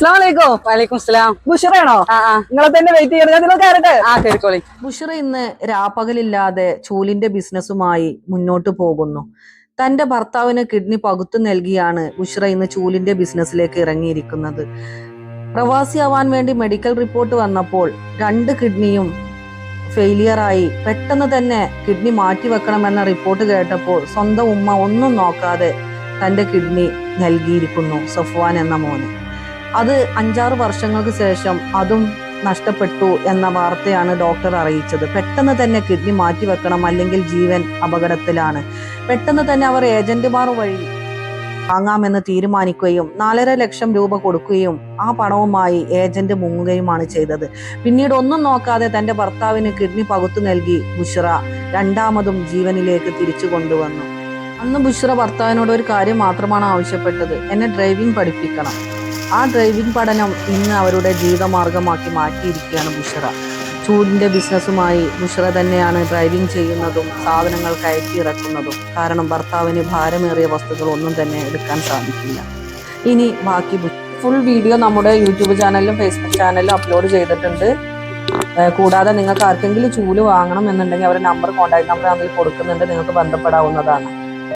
അസ്ലാമലൈക്കും വലൈക്കും സ്ലാം ബുഷറാണോ ആ ആ. നിങ്ങളെ തന്നെ വെയിറ്റ് ചെയ്യണം ഞാൻ നിങ്ങൾ കയറട്ടെ ആ ബുഷറ ഇന്ന് രാപ്പകലില്ലാതെ ചൂലിന്റെ ബിസിനസ്സുമായി മുന്നോട്ട് പോകുന്നു. തന്റെ ഭർത്താവിന് കിഡ്നി പകുത്തു നൽകിയാണ് ബുഷറ ഇന്ന് ചൂലിന്റെ ബിസിനസ്സിലേക്ക് ഇറങ്ങിയിരിക്കുന്നത്. പ്രവാസിയാവാൻ വേണ്ടി മെഡിക്കൽ റിപ്പോർട്ട് വന്നപ്പോൾ രണ്ട് കിഡ്നിയും ഫെയിലിയറായി പെട്ടെന്ന് തന്നെ കിഡ്നി മാറ്റിവെക്കണമെന്ന റിപ്പോർട്ട് കേട്ടപ്പോൾ സ്വന്തം ഉമ്മ ഒന്നും നോക്കാതെ തന്റെ കിഡ്നി നൽകിയിരിക്കുന്നു സഫ്വാൻ എന്ന മോന്. അത് അഞ്ചാറ് വർഷങ്ങൾക്ക് ശേഷം അതും നഷ്ടപ്പെട്ടു എന്ന വാർത്തയാണ് ഡോക്ടർ അറിയിച്ചത്. പെട്ടെന്ന് തന്നെ കിഡ്നി മാറ്റിവെക്കണം അല്ലെങ്കിൽ ജീവൻ അപകടത്തിലാണ്. പെട്ടെന്ന് തന്നെ അവർ ഏജന്റുമാർ വഴി വാങ്ങാമെന്ന് തീരുമാനിക്കുകയും നാലര ലക്ഷം രൂപ കൊടുക്കുകയും ആ പണവുമായി ഏജന്റ് മുങ്ങുകയുമാണ് ചെയ്തത്. പിന്നീട് ഒന്നും നോക്കാതെ തന്റെ ഭർത്താവിന് കിഡ്നി പകുത്തു നൽകി ബുഷ്ര രണ്ടാമതും ജീവനിലേക്ക് തിരിച്ചു കൊണ്ടുവന്നു. അന്ന് ബുഷ്ര ഭർത്താവിനോട് ഒരു കാര്യം മാത്രമാണ് ആവശ്യപ്പെട്ടത്. എന്നെ ഡ്രൈവിംഗ് പഠിപ്പിക്കണം. ആ ഡ്രൈവിംഗ് പഠനം ഇന്ന് അവരുടെ ജീവിതമാർഗമാക്കി മാറ്റിയിരിക്കുകയാണ് ബുഷറ. ചൂടിന്റെ ബിസിനസ്സുമായി ബുഷറ തന്നെയാണ് ഡ്രൈവിംഗ് ചെയ്യുന്നതും സാധനങ്ങൾ കയറ്റി ഇറക്കുന്നതും. കാരണം ഭർത്താവിന് ഭാരമേറിയ വസ്തുക്കൾ ഒന്നും തന്നെ എടുക്കാൻ സാധിക്കില്ല. ഇനി ബാക്കി ഫുൾ വീഡിയോ നമ്മുടെ യൂട്യൂബ് ചാനലിലും ഫേസ്ബുക്ക് ചാനലിലും അപ്ലോഡ് ചെയ്തിട്ടുണ്ട്. കൂടാതെ നിങ്ങൾക്ക് ആർക്കെങ്കിലും ചൂൽ വാങ്ങണം എന്നുണ്ടെങ്കിൽ അവരുടെ നമ്പർ കോൺടാക്ട് നമ്പർ അതിൽ കൊടുക്കുന്നുണ്ട്. നിങ്ങൾക്ക് ബന്ധപ്പെടാവുന്നതാണ്.